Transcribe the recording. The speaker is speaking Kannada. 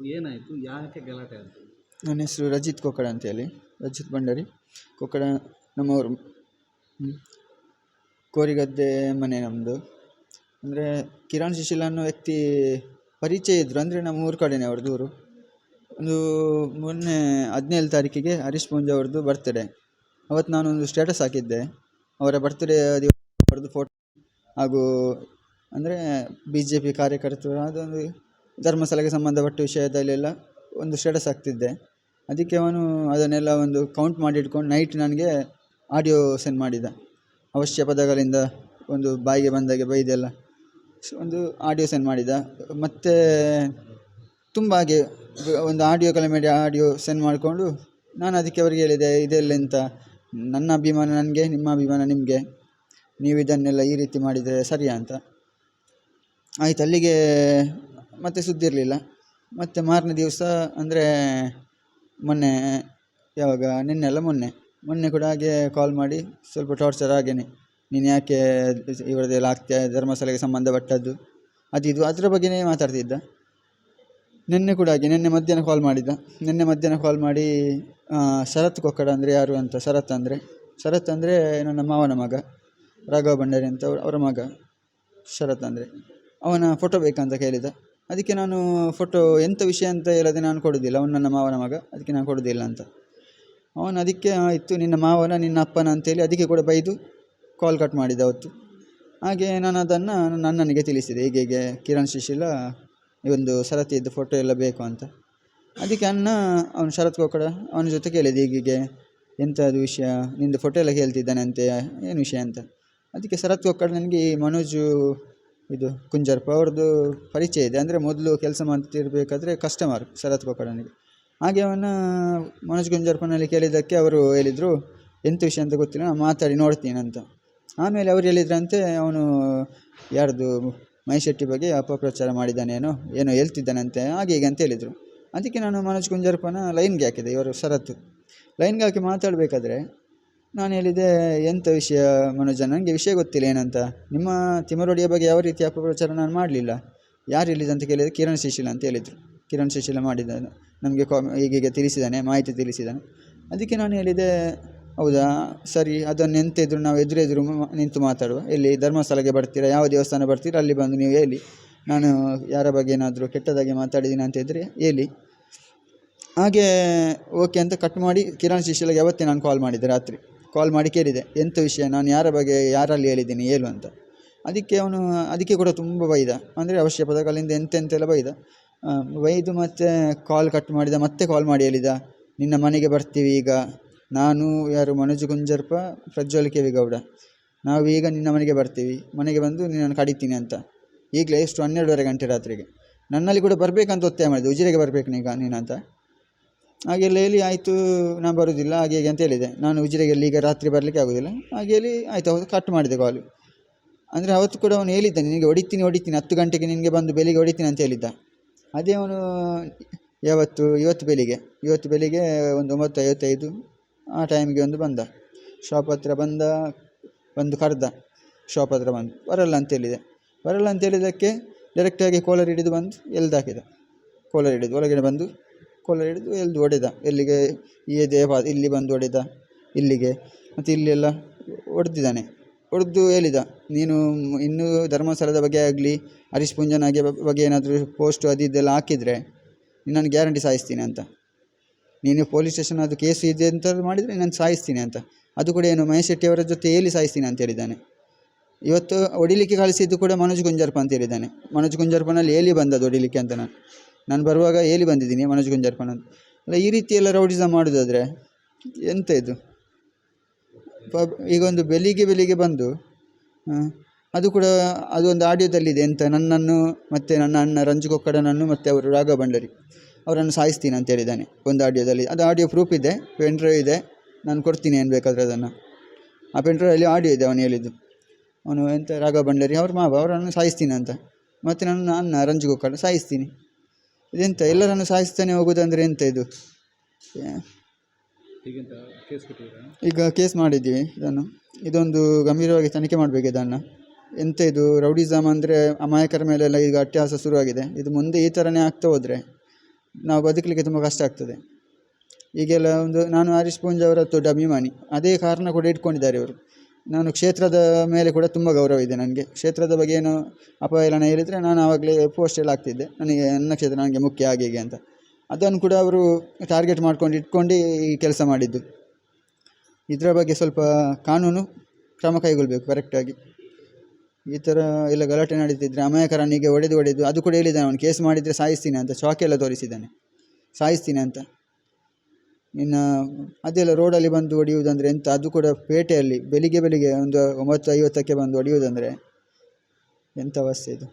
ಏನಾಯಿತು? ಯಾಕೆ ಗಲಾಟೆ ಆಯಿತು? ನನ್ನ ಹೆಸರು ರಜಿತ್ ಕೊಕ್ಕಡ ಅಂತೇಳಿ. ರಜಿತ್ ಭಂಡಾರಿ. ಕೊಕ್ಕಡ ನಮ್ಮವರು. ಕೋರಿಗದ್ದೆ ಮನೆ ನಮ್ಮದು ಅಂದರೆ ಕಿರಣ್ ಸುಶೀಲ ಅನ್ನೋ ವ್ಯಕ್ತಿ ಪರಿಚಯ ಇದ್ದರು ಅಂದರೆ ನಮ್ಮ ಊರ ಕಡೆನೇ ಅವ್ರದ್ದು ಊರು. ಒಂದು ಮೊನ್ನೆ ಹದಿನೇಳು ತಾರೀಕಿಗೆ ಹರೀಶ್ ಪೂಂಜ ಅವ್ರದ್ದು ಬರ್ತ್ಡೇ ಅವತ್ತು ನಾನೊಂದು ಸ್ಟೇಟಸ್ ಹಾಕಿದ್ದೆ. ಅವರ ಬರ್ತ್ಡೇ ದಿವಸ ಅವ್ರದ್ದು ಫೋಟೋ ಹಾಗೂ ಅಂದರೆ ಬಿ ಜೆ ಪಿ ಕಾರ್ಯಕರ್ತರು. ಅದೊಂದು ಧರ್ಮಸ್ಥಳಕ್ಕೆ ಸಂಬಂಧಪಟ್ಟ ವಿಷಯದಲ್ಲೆಲ್ಲ ಒಂದು ಸ್ಟೇಟಸ್ ಆಗ್ತಿದ್ದೆ. ಅದಕ್ಕೆ ಅವನು ಅದನ್ನೆಲ್ಲ ಒಂದು ಕೌಂಟ್ ಮಾಡಿ ಇಟ್ಕೊಂಡು ನೈಟ್ ನನಗೆ ಆಡಿಯೋ ಸೆಂಡ್ ಮಾಡಿದ. ಅವಶ್ಯ ಪದಗಳಿಂದ ಒಂದು ಬಾಯಿಗೆ ಬಂದಾಗೆ ಬೈದೆಲ್ಲ ಒಂದು ಆಡಿಯೋ ಸೆಂಡ್ ಮಾಡಿದ. ಮತ್ತು ತುಂಬ ಹಾಗೆ ಒಂದು ಆಡಿಯೋ ಕಲೆಮೆಡಿ ಆಡಿಯೋ ಸೆಂಡ್ ಮಾಡಿಕೊಂಡು ನಾನು ಅದಕ್ಕೆ ಅವರಿಗೆ ಹೇಳಿದೆ ಇದೆಲ್ಲಂತ ನನ್ನ ಅಭಿಮಾನ ನನಗೆ, ನಿಮ್ಮ ಅಭಿಮಾನ ನಿಮಗೆ? ನೀವು ಇದನ್ನೆಲ್ಲ ಈ ರೀತಿ ಮಾಡಿದರೆ ಸರಿಯಾ? ಅಂತ. ಆಯ್ತು ಅಲ್ಲಿಗೆ ಮತ್ತೆ ಸುದ್ದಿ ಇರಲಿಲ್ಲ. ಮತ್ತೆ ಮಾರನೇ ದಿವಸ ಅಂದರೆ ಮೊನ್ನೆ ಯಾವಾಗ? ನಿನ್ನೆ ಅಲ್ಲ ಮೊನ್ನೆ. ಮೊನ್ನೆ ಕೂಡ ಹಾಗೆ ಕಾಲ್ ಮಾಡಿ ಸ್ವಲ್ಪ ಟಾರ್ಚರ್ ಹಾಗೇನೆ ನೀನು ಯಾಕೆ ಇವರದ್ದೆಲ್ಲ ಆಗ್ತೀಯ ಧರ್ಮಸ್ಥಳಕ್ಕೆ ಸಂಬಂಧಪಟ್ಟದ್ದು. ಅದು ಇದು. ಅದರ ಬಗ್ಗೆನೇ ಮಾತಾಡ್ತಿದ್ದ? ನಿನ್ನೆ ಕೂಡ ಹಾಗೆ. ನಿನ್ನೆ ಮಧ್ಯಾಹ್ನ ಕಾಲ್ ಮಾಡಿದ್ದ. ನಿನ್ನೆ ಮಧ್ಯಾಹ್ನ ಕಾಲ್ ಮಾಡಿ ಶರತ್ ಕೊಕ್ಕಡ ಅಂದರೆ ಯಾರು ಅಂತ? ಶರತ್ ಅಂದರೆ? ಶರತ್ ಅಂದರೆ ನನ್ನ ಮಾವನ ಮಗ. ರಾಘವ ಭಂಡಾರಿ ಅಂತ ಅವ್ರ ಅವರ ಮಗ. ಶರತ್ ಅಂದರೆ. ಅವನ ಫೋಟೋ ಬೇಕಂತ ಕೇಳಿದ ಅದಕ್ಕೆ ನಾನು ಫೋಟೋ ಎಂಥ ವಿಷಯ ಅಂತ ಹೇಳದೆ ನಾನು ಕೊಡೋದಿಲ್ಲ ಅವನು ನನ್ನ ಮಾವನ ಮಗ, ಅದಕ್ಕೆ ನಾನು ಕೊಡುವುದಿಲ್ಲ ಅಂತ. ಅವನು ಅದಕ್ಕೆ ಆಯಿತು ನಿನ್ನ ಮಾವನ, ನಿನ್ನ ಅಪ್ಪನ ಅಂತೇಳಿ ಅದಕ್ಕೆ ಕೂಡ ಬೈದು ಕಾಲ್ ಕಟ್ ಮಾಡಿದ ಅವತ್ತು. ಹಾಗೆ ನಾನು ಅದನ್ನು ನನ್ನನಿಗೆ ತಿಳಿಸಿದೆ. ಹೀಗೆ ಹೀಗೆ, ಕಿರಣ್, ಸುಶೀಲ, ಈ ಒಂದು ಸರತಿಯದ್ದು ಫೋಟೋ ಎಲ್ಲ ಬೇಕು ಅಂತ. ಅದಕ್ಕೆ ಅಣ್ಣ, ಅವನು ಶರತ್ ಕೊಕ್ಕಡ ಅವನ ಜೊತೆ ಕೇಳಿದೆ ಹೀಗೀಗೆ ಎಂಥದ್ದು ವಿಷಯ? ನಿಂದು ಫೋಟೋ ಎಲ್ಲ ಕೇಳ್ತಿದ್ದಾನಂತೆ ಏನು ವಿಷಯ? ಅಂತ. ಅದಕ್ಕೆ ಶರತ್ ಕೊಕ್ಕಡ ನನಗೆ, ಈ ಮನೋಜು ಇದು ಕುಂಜರ್ಪ ಅವ್ರದ್ದು ಪರಿಚಯ ಇದೆ. ಅಂದರೆ ಮೊದಲು ಕೆಲಸ ಮಾಡ್ತಿರಬೇಕಾದ್ರೆ ಕಸ್ಟಮರ್ ಶರತ್ ಕೊಕ್ಕಡನಿಗೆ ಹಾಗೆ ಅವನ, ಮನೋಜ್ ಕುಂಜರ್ಪನಲ್ಲಿ ಕೇಳಿದ್ದಕ್ಕೆ ಅವರು ಹೇಳಿದರು ಎಂಥ ವಿಷಯ ಅಂತ ಗೊತ್ತಿಲ್ಲ ನಾನು ಮಾತಾಡಿ ನೋಡ್ತೀನಿ ಅಂತ. ಆಮೇಲೆ ಅವ್ರು ಹೇಳಿದ್ರಂತೆ, ಅವನು ಯಾರ್ದು ಮೈಶೆಟ್ಟಿ ಬಗ್ಗೆ ಅಪಪ್ರಚಾರ ಮಾಡಿದ್ದಾನೇನೋ ಏನೋ ಹೇಳ್ತಿದ್ದಾನಂತೆ, ಹಾಗೆ ಹೀಗೆ ಅಂತ ಹೇಳಿದರು. ಅದಕ್ಕೆ ನಾನು ಮನೋಜ್ ಕುಂಜರ್ಪನ ಲೈನ್ಗೆ ಹಾಕಿದೆ, ಇವರು ಶರತ್ತು ಲೈನ್ಗೆ ಹಾಕಿ ಮಾತಾಡಬೇಕಾದ್ರೆ ನಾನು ಹೇಳಿದೆ ಎಂಥ ವಿಷಯ ಮನೋಜ ನನಗೆ ವಿಷಯ ಗೊತ್ತಿಲ್ಲ, ಏನಂತ? ನಿಮ್ಮ ತಿಮರೋಡಿಯ ಬಗ್ಗೆ ಯಾವ ರೀತಿ ಅಪಪ್ರಚಾರ ನಾನು ಮಾಡಲಿಲ್ಲ? ಯಾರು ಹೇಳಿದ್ದು ಅಂತ ಕೇಳಿದರೆ ಕಿರಣ್ ಶಿಶಿಲ ಅಂತ ಹೇಳಿದರು. ಕಿರಣ್ ಶಿಶಿಲ ಮಾಡಿದ ನಮಗೆ ಕಾ ಈಗೀಗ ತಿಳಿಸಿದ್ದಾನೆ, ಮಾಹಿತಿ ತಿಳಿಸಿದ್ದಾನೆ. ಅದಕ್ಕೆ ನಾನು ಹೇಳಿದೆ ಹೌದಾ? ಸರಿ, ಅದನ್ನು ಎಂತ ಇದ್ದರೂ ನಾವು ಎದುರು ಎದುರು ಮ- ನಿಂತು ಮಾತಾಡುವ. ಇಲ್ಲಿ ಧರ್ಮಸ್ಥಳಕ್ಕೆ ಬರ್ತೀರಾ? ಯಾವ ದೇವಸ್ಥಾನ ಬರ್ತೀರಾ? ಅಲ್ಲಿ ಬಂದು ನೀವು ಹೇಳಿ. ನಾನು ಯಾರ ಬಗ್ಗೆ ಏನಾದರೂ ಕೆಟ್ಟದಾಗಿ ಮಾತಾಡಿದ್ದೀನಿ ಅಂತ ಇದ್ದರೆ ಹೇಳಿ. ಹಾಗೆ, ಓಕೆ ಅಂತ ಕಟ್ ಮಾಡಿ ಕಿರಣ್ ಶಿಶಿಲಗೆ ಅವತ್ತೇ ನಾನು ಕಾಲ್ ಮಾಡಿದ್ದೆ, ರಾತ್ರಿ. ಕಾಲ್ ಮಾಡಿ ಕೇಳಿದೆ ಎಂಥ ವಿಷಯ? ನಾನು ಯಾರ ಬಗ್ಗೆ, ಯಾರಲ್ಲಿ ಹೇಳಿದ್ದೀನಿ? ಹೇಳು ಅಂತ. ಅದಕ್ಕೆ ಅವನು, ಅದಕ್ಕೆ ಕೂಡ ತುಂಬ ಬೈದ. ಅಂದರೆ ಅವಶ್ಯ ಪದಗಳಿಂದ ಎಂತೆಂತೆಲ್ಲ ಬೈದ. ಬೈದು ಮತ್ತೆ ಕಾಲ್ ಕಟ್ ಮಾಡಿದ, ಮತ್ತೆ ಕಾಲ್ ಮಾಡಿ ಹೇಳಿದ, ನಿನ್ನ ಮನೆಗೆ ಬರ್ತೀವಿ ಈಗ. ನಾನು, ಯಾರು, ಮನೋಜ್ ಗುಂಜರ್ಪ, ಪ್ರಜ್ವಲ್ ಕೆವಿಗೌಡ. ಗೌಡ ನಾವು ಈಗ ನಿನ್ನ ಮನೆಗೆ ಬರ್ತೀವಿ. ಮನೆಗೆ ಬಂದು ನಿನ್ನನ್ನು ಕಡಿತೀನಿ ಅಂತ. ಈಗಲೇ ಎಷ್ಟು ಹನ್ನೆರಡುವರೆ ಗಂಟೆ ರಾತ್ರಿಗೆ. ನನ್ನಲ್ಲಿ ಕೂಡ ಬರಬೇಕಂತ ಒತ್ತಾಯ ಮಾಡಿದೆ. ಉಜಿರೆಗೆ ಬರಬೇಕು ನೀಗ ನೀನಂತ ಹಾಗೆಲ್ಲ ಹೇಳಿ ಆಯಿತು, ನಾನು ಬರುವುದಿಲ್ಲ ಹಾಗೆ ಹೀಗೆ ಅಂತ ಹೇಳಿದೆ. ನಾನು ಉಜಿರೆಗೆ ಅಲ್ಲಿ ಈಗ ರಾತ್ರಿ ಬರಲಿಕ್ಕೆ ಆಗೋದಿಲ್ಲ. ಹಾಗೆ ಹೇಳಿ ಆಯಿತು, ಅವತ್ತು ಕಟ್ ಮಾಡಿದೆ ಕಾಲು ಅಂದರೆ ಅವತ್ತು ಕೂಡ ಅವನು ಹೇಳಿದ್ದ ನಿನಗೆ ಹೊಡಿತೀನಿ ಹೊಡಿತೀನಿ, ಹತ್ತು ಗಂಟೆಗೆ ನಿನಗೆ ಬಂದು ಬೆಳಿಗ್ಗೆ ಹೊಡಿತೀನಿ ಅಂತ ಹೇಳಿದ್ದ. ಅದೇ ಅವನು ಯಾವತ್ತು, ಇವತ್ತು ಬೆಳಿಗ್ಗೆ ಇವತ್ತು ಬೆಳಿಗ್ಗೆ ಒಂದು ಒಂಬತ್ತು ಐವತ್ತೈದು ಆ ಟೈಮಿಗೆ ಒಂದು ಬಂದ. ಶಾಪ್ ಹತ್ರ ಬಂದ, ಬಂದು ಕರೆದ. ಶಾಪ್ ಹತ್ರ ಬಂದು, ಬರಲ್ಲ ಅಂತ ಹೇಳಿದೆ. ಬರಲ್ಲ ಅಂತ ಹೇಳಿದ್ದಕ್ಕೆ ಡೈರೆಕ್ಟಾಗಿ ಕೋಲರ್ ಹಿಡಿದು ಬಂದು ಎಲ್ದಾಕಿದ. ಕೋಲರ್ ಹಿಡಿದು ಒಳಗಡೆ ಬಂದು ಕೋಲರ್ ಹಿಡಿದು ಎಲ್ದು ಹೊಡೆದ. ಎಲ್ಲಿಗೆ? ಈ ದೇವ ಇಲ್ಲಿ ಬಂದು ಹೊಡೆದ. ಇಲ್ಲಿಗೆ. ಮತ್ತು ಇಲ್ಲೆಲ್ಲ ಹೊಡೆದಿದ್ದಾನೆ. ಹೊಡೆದು ಹೇಳಿದ. ನೀನು ಇನ್ನೂ ಧರ್ಮಸ್ಥಳದ ಬಗ್ಗೆ ಆಗಲಿ ಹರೀಶ್ ಪುಂಜನಾಗೆ ಬಗ್ಗೆ ಏನಾದರೂ ಪೋಸ್ಟು ಅದು ಇದೆಲ್ಲ ಹಾಕಿದರೆ ನಾನು ಗ್ಯಾರಂಟಿ ಸಾಯಿಸ್ತೀನಿ ಅಂತ. ನೀನು ಪೊಲೀಸ್ ಸ್ಟೇಷನ್ ಅದು ಕೇಸು ಇದೆ ಅಂತ ಮಾಡಿದರೆ ನಾನು ಸಾಯಿಸ್ತೀನಿ ಅಂತ. ಅದು ಕೂಡ ಏನು ಮಹೇಶ್ ಶೆಟ್ಟಿ ಅವರ ಜೊತೆ ಹೇಳಿ ಸಾಯಿಸ್ತೀನಿ ಅಂತ ಹೇಳಿದ್ದಾನೆ. ಇವತ್ತು ಹೊಡಿಲಿಕ್ಕೆ ಕಳಿಸಿದ್ದು ಕೂಡ ಮನೋಜ್ ಗುಂಜರ್ಪ ಅಂತ ಹೇಳಿದ್ದಾನೆ. ಮನೋಜ್ ಗುಂಜರ್ಪನಲ್ಲಿ ಹೇಳಿ ಬಂದದ್ದು ಹೊಡಿಲಿಕ್ಕೆ ಅಂತ ನಾನು. ನಾನು ಬರುವಾಗ ಹೇಳಿ ಬಂದಿದ್ದೀನಿ ಮನೋಜ್ ಗುಂಜರ್ಪನ ಅಂತ. ಅಲ್ಲ, ಈ ರೀತಿ ಎಲ್ಲ ರೌಡಿಸಮ್ ಮಾಡೋದಾದರೆ ಎಂತ ಇದು? ಪಬ್ ಈಗ ಒಂದು ಬೆಳಿಗ್ಗೆ ಬೆಳಿಗ್ಗೆ ಬಂದು ಅದು ಕೂಡ ಅದು ಒಂದು ಆಡಿಯೋದಲ್ಲಿದೆ ಎಂತ, ನನ್ನನ್ನು ಮತ್ತು ನನ್ನ ಅಣ್ಣ ರಂಜು ಕೊಕ್ಕಡನನ್ನು ಮತ್ತು ಅವರು ರಾಘ ಭಂಡಾರಿ ಅವರನ್ನು ಸಾಯಿಸ್ತೀನಿ ಅಂತ ಹೇಳಿದ್ದಾನೆ ಒಂದು ಆಡಿಯೋದಲ್ಲಿ. ಅದು ಆಡಿಯೋ ಪ್ರೂಫ್ ಇದೆ, ಪೆನ್ ಡ್ರೈವ್ ಇದೆ, ನಾನು ಕೊಡ್ತೀನಿ ಏನು ಬೇಕಾದರೆ ಅದನ್ನು. ಆ ಪೆನ್ ಡ್ರೈವಲ್ಲಿ ಆಡಿಯೋ ಇದೆ ಅವನು ಹೇಳಿದ್ದು. ಅವನು ಎಂತ ರಾಘ ಭಂಡಾರಿ ಅವ್ರ ಮಾವ, ಅವರನ್ನು ಸಾಯಿಸ್ತೀನಿ ಅಂತ. ಮತ್ತು ನನ್ನ ಅಣ್ಣ ರಂಜು ಕೊಕ್ಕಡ ಸಾಯಿಸ್ತೀನಿ. ಇದೆಂತ ಎಲ್ಲರನ್ನು ಸಾಯಿಸ್ತಾನೆ ಹೋಗೋದಂದರೆ ಎಂತ ಇದು? ಈಗ ಕೇಸ್ ಮಾಡಿದ್ದೀವಿ ಇದನ್ನು. ಇದೊಂದು ಗಂಭೀರವಾಗಿ ತನಿಖೆ ಮಾಡಬೇಕು ಇದನ್ನು. ಎಂತ ಇದು ರೌಡಿಸಮ್ ಅಂದರೆ ಅಮಾಯಕರ ಮೇಲೆಲ್ಲ ಈಗ ಅಟ್ಟಹಾಸ ಶುರುವಾಗಿದೆ. ಇದು ಮುಂದೆ ಈ ಥರನೇ ಆಗ್ತಾ ಹೋದರೆ ನಾವು ಬದುಕಲಿಕ್ಕೆ ತುಂಬ ಕಷ್ಟ ಆಗ್ತದೆ. ಈಗೆಲ್ಲ ಒಂದು ನಾನು ಹರೀಶ್ ಪೂಂಜ್ ಅವರ ದೊಡ್ಡ ಅಭಿಮಾನಿ. ಅದೇ ಕಾರಣ ಕೂಡ ಇಟ್ಕೊಂಡಿದ್ದಾರೆ ಇವರು. ನಾನು ಕ್ಷೇತ್ರದ ಮೇಲೆ ಕೂಡ ತುಂಬ ಗೌರವ ಇದೆ ನನಗೆ. ಕ್ಷೇತ್ರದ ಬಗ್ಗೆ ಏನು ಅಪಹೇಳನ ಹೇಳಿದರೆ ನಾನು ಆವಾಗಲೇ ಪೋಸ್ಟ್ ಎಲ್ಲ ಹಾಕ್ತಿದ್ದೆ. ನನಗೆ ನನ್ನ ಕ್ಷೇತ್ರ ನನಗೆ ಮುಖ್ಯ ಹಾಗೆ ಹೀಗೆ ಅಂತ. ಅದನ್ನು ಕೂಡ ಅವರು ಟಾರ್ಗೆಟ್ ಮಾಡ್ಕೊಂಡು ಇಟ್ಕೊಂಡು ಈ ಕೆಲಸ ಮಾಡಿದ್ದು. ಇದರ ಬಗ್ಗೆ ಸ್ವಲ್ಪ ಕಾನೂನು ಕ್ರಮ ಕೈಗೊಳ್ಳಬೇಕು ಕರೆಕ್ಟಾಗಿ ಈ ಥರ ಎಲ್ಲ ಗಲಾಟೆ ನಡೀತಿದ್ರೆ ಅಮಾಯಕರನಿಗೆ ಒಡೆದು ಒಡೆದು ಅದು ಕೂಡ ಹೇಳಿದ್ದಾನೆ ಅವನು, ಕೇಸ್ ಮಾಡಿದರೆ ಸಾಯಿಸ್ತೀನಿ ಅಂತ ಚಾಕೆಲ್ಲ ತೋರಿಸಿದ್ದಾನೆ. ಸಾಯಿಸ್ತೀನಿ ಅಂತ. ಇನ್ನು ಅದೆಲ್ಲ ರೋಡಲ್ಲಿ ಬಂದು ಹೊಡೆಯುವುದಂದ್ರೆ ಎಂತ, ಅದು ಕೂಡ ಪೇಟೆಯಲ್ಲಿ ಬೆಳಿಗ್ಗೆ ಬೆಳಿಗ್ಗೆ ಒಂದು ಒಂಬತ್ತು ಐವತ್ತಕ್ಕೆ ಬಂದು ಹೊಡೆಯುವುದಂದ್ರೆ ಎಂಥ ಅವಸ್ಥೆ ಇದು?